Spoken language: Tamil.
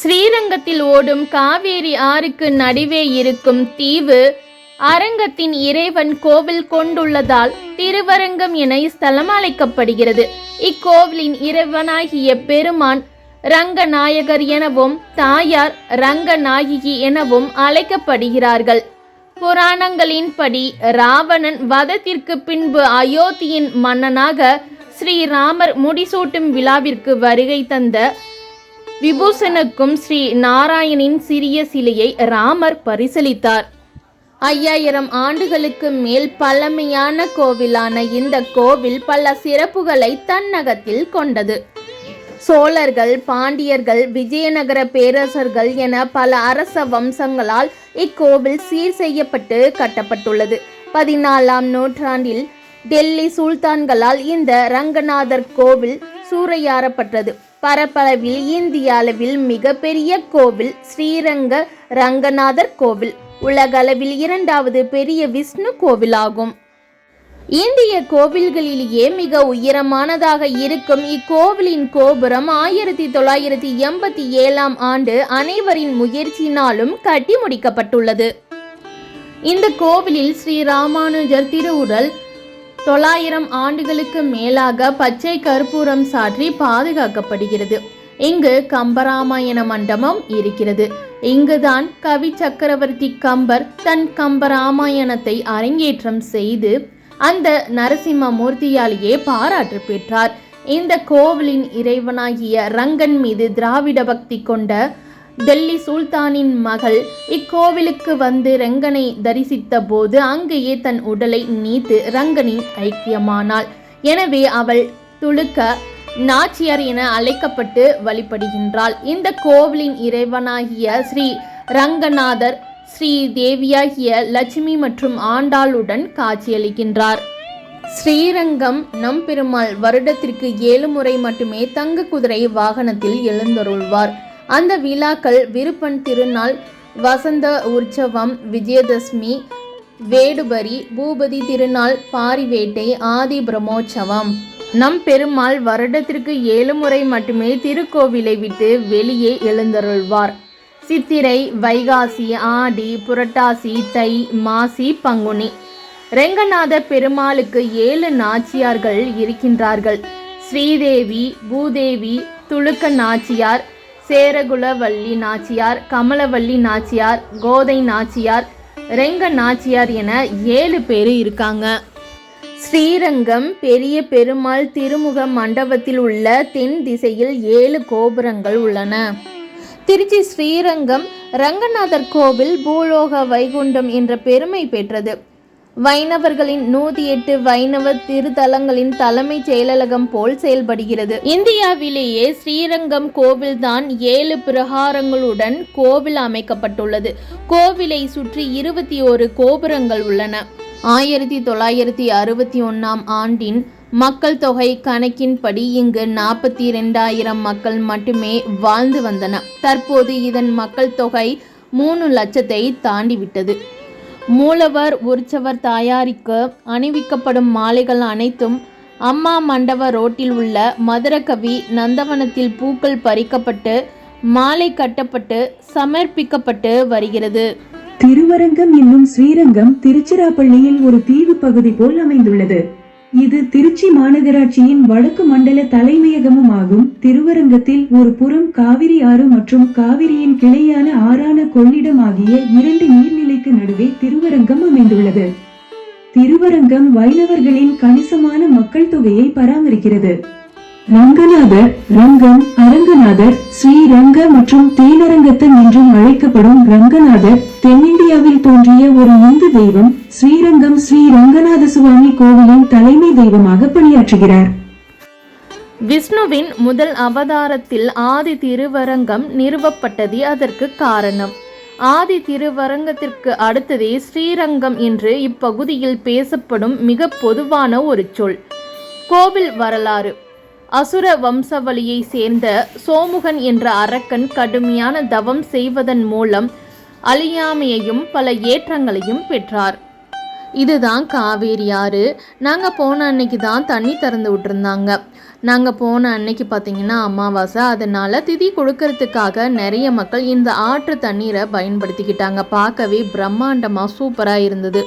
ஸ்ரீரங்கத்தில் ஓடும் காவேரி ஆறுக்கு நடுவே இருக்கும் தீவு அரங்கத்தின் இறைவன் கோவில் கொண்டுள்ளதால் திருவரங்கம் என இஸ்தலம் அழைக்கப்படுகிறது. இக்கோவிலின் இறைவனாகிய பெருமான் ரங்கநாயகர் எனவும் தாயார் ரங்கநாயகி எனவும் அழைக்கப்படுகிறார்கள். புராணங்களின்படி ராவணன் வதத்திற்கு பின்பு அயோத்தியின் மன்னனாக ஸ்ரீராமர் முடிசூட்டும் விழாவிற்கு வருகை தந்த விபூஷணுக்கும் ஸ்ரீ நாராயணின் சிறிய சிலையை ராமர் பரிசளித்தார். ஐயாயிரம் ஆண்டுகளுக்கு மேல் பழமையான கோவிலான இந்த கோவில் பல சிறப்புகளை தன்னகத்தில் கொண்டது. சோழர்கள் பாண்டியர்கள் விஜயநகர பேரரசர்கள் என பல அரச வம்சங்களால் இக்கோவில் சீர் செய்யப்பட்டு கட்டப்பட்டுள்ளது. பதினாலாம் நூற்றாண்டில் டெல்லி சுல்தான்களால் இந்த ரங்கநாதர் கோவில் சூறையாறப்பட்டது. பரப்பளவில் இந்திய அளவில் மிகப்பெரிய கோவில் ஸ்ரீரங்க ரங்கநாதர் கோவில். உலகளவில் இரண்டாவது பெரிய விஷ்ணு கோவிலாகும். இந்திய கோவில்களிலேயே மிக உயரமானதாக இருக்கும் இக்கோவிலின் கோபுரம் ஆயிரத்தி தொள்ளாயிரத்தி எண்பத்தி ஏழாம் ஆண்டு அனைவரின் முயற்சியினாலும் கட்டி முடிக்கப்பட்டுள்ளது. இந்த கோவிலில் ஸ்ரீ ராமானுஜர் திருவுடல் தொள்ளாயிரம் ஆண்டுகளுக்கு மேலாக பச்சை கற்பூரம் சாற்றி பாதுகாக்கப்படுகிறது. இங்கு கம்பராமாயண மண்டபம் இருக்கிறது. இங்குதான் கவி சக்கரவர்த்தி கம்பர் தன் கம்பராமாயணத்தை அரங்கேற்றம் செய்து அந்த நரசிம்மமூர்த்தியாலேயே பாராட்டு பெற்றார். இந்த கோவிலின் இறைவனாகிய ரங்கன் மீது திராவிட பக்தி கொண்ட டெல்லி சுல்தானின் மகள் இக்கோவிலுக்கு வந்து ரங்கனை தரிசித்த போது அங்கேயே தன் உடலை நீத்து ரங்கனின் ஐக்கியமானாள். எனவே அவள் துளுக்க நாச்சியார் என அழைக்கப்பட்டு வழிபடுகின்றாள். இந்த கோவிலின் இறைவனாகிய ஸ்ரீ ரங்கநாதர் ஸ்ரீ தேவியாகிய லட்சுமி மற்றும் ஆண்டாளுடன் காட்சியளிக்கின்றார். ஸ்ரீரங்கம் நம்பெருமாள் வருடத்திற்கு ஏழு முறை மட்டுமே தங்க குதிரை வாகனத்தில் எழுந்தருள்வார். அந்த விழாக்கள் விருப்பன் திருநாள் வசந்த உற்சவம் விஜயதசமி வேடுபரி பூபதி திருநாள் பாரிவேட்டை ஆதி பிரம்மோற்சவம். நம் பெருமாள் வருடத்திற்கு ஏழு முறை மட்டுமே திருக்கோவிலை விட்டு வெளியே எழுந்தருள்வார். சித்திரை வைகாசி ஆடி புரட்டாசி தை மாசி பங்குனி. ரெங்கநாத பெருமாளுக்கு ஏழு நாச்சியார்கள் இருக்கின்றார்கள். ஸ்ரீதேவி பூதேவி துளுக்க நாச்சியார் சேரகுலவல்லி நாச்சியார் கமலவல்லி நாச்சியார் கோதை நாச்சியார் ரெங்க நாச்சியார் என ஏழு பேர் இருக்காங்க. ஸ்ரீரங்கம் பெரிய பெருமாள் திருமுக மண்டபத்தில் உள்ள தென் திசையில் ஏழு கோபுரங்கள் உள்ளன. திருச்சி ஸ்ரீரங்கம் ரங்கநாதர் கோவில் பூலோக வைகுண்டம் என்ற பெருமை பெற்றது. வைணவர்களின் நூத்தி எட்டு வைணவ திருத்தலங்களின் தலைமைச் செயலகம் போல் செயல்படுகிறது. இந்தியாவிலேயே ஸ்ரீரங்கம் கோவில்தான் ஏழு பிரகாரங்களுடன் கோவில் அமைக்கப்பட்டுள்ளது. கோவிலை சுற்றி இருபத்தி ஒரு கோபுரங்கள் உள்ளன. ஆயிரத்தி தொள்ளாயிரத்தி அறுபத்தி ஒன்றாம் ஆண்டின் மக்கள் தொகை கணக்கின்படி இங்கு நாற்பத்தி ரெண்டாயிரம் மக்கள் மட்டுமே வாழ்ந்து வந்தன தற்போது இதன் மக்கள் தொகை மூணு லட்சத்தை தாண்டிவிட்டது. மூலவர் உற்சவர் தாயாரிக்கு அணிவிக்கப்படும் மாலைகள் அனைத்தும் அம்மா மண்டப ரோட்டில் உள்ள மதுரகவி நந்தவனத்தில் பூக்கள் பறிக்கப்பட்டு மாலை கட்டப்பட்டு சமர்ப்பிக்கப்பட்டு வருகிறது. திருவரங்கம் என்னும் ஸ்ரீரங்கம் திருச்சிராப்பள்ளியில் ஒரு தீவு பகுதி போல் அமைந்துள்ளது. இது திருச்சி மாநகராட்சியின் வடக்கு மண்டல தலைமையகமும் ஆகும் திருவரங்கத்தில் ஒரு புறம் காவிரி ஆறு மற்றும் காவிரியின் கிளையான ஆறான கொள்ளிடம் ஆகிய இரண்டு நீர்நிலைக்கு நடுவே திருவரங்கம் அமைந்துள்ளது. திருவரங்கம் வைணவர்களின் கணிசமான மக்கள் தொகையை பராமரிக்கிறது. ரங்கநாதர் ரங்கம் அரங்கநாதர் ஸ்ரீரங்க மற்றும் தேனரங்கத்தன் என்றும் அழைக்கப்படும் ரங்கநாதர் தென்னிந்தியாவில் தோன்றிய ஒரு இந்து தெய்வம் ஸ்ரீரங்கம் ஸ்ரீ ரங்கநாத சுவாமி கோவிலின் தலைமை தெய்வமாக பணியாற்றுகிறார். விஷ்ணுவின் முதல் அவதாரத்தில் ஆதி திருவரங்கம் நிறுவப்பட்டது அதற்கு காரணம். ஆதி திருவரங்கத்திற்கு அடுத்ததே ஸ்ரீரங்கம் என்று இப்பகுதியில் பேசப்படும் மிக பொதுவான ஒரு சொல். கோவில் வரலாறு. அசுர வம்சவழியை சேர்ந்த சோமுகன் என்ற அரக்கன் கடுமையான தவம் செய்வதன் மூலம் அழியாமையையும் பல ஏற்றங்களையும் பெற்றார். இதுதான் காவேரி ஆறு. நாங்கள் போன அன்னைக்கு தான் தண்ணி திறந்து விட்டுருந்தாங்க. நாங்கள் போன அன்னைக்கு பார்த்தீங்கன்னா அமாவாசை. அதனால் திதி கொடுக்கறதுக்காக நிறைய மக்கள் இந்த ஆற்று தண்ணீரை பயன்படுத்திக்கிட்டாங்க. பார்க்கவே பிரம்மாண்டமாக சூப்பராக இருந்தது.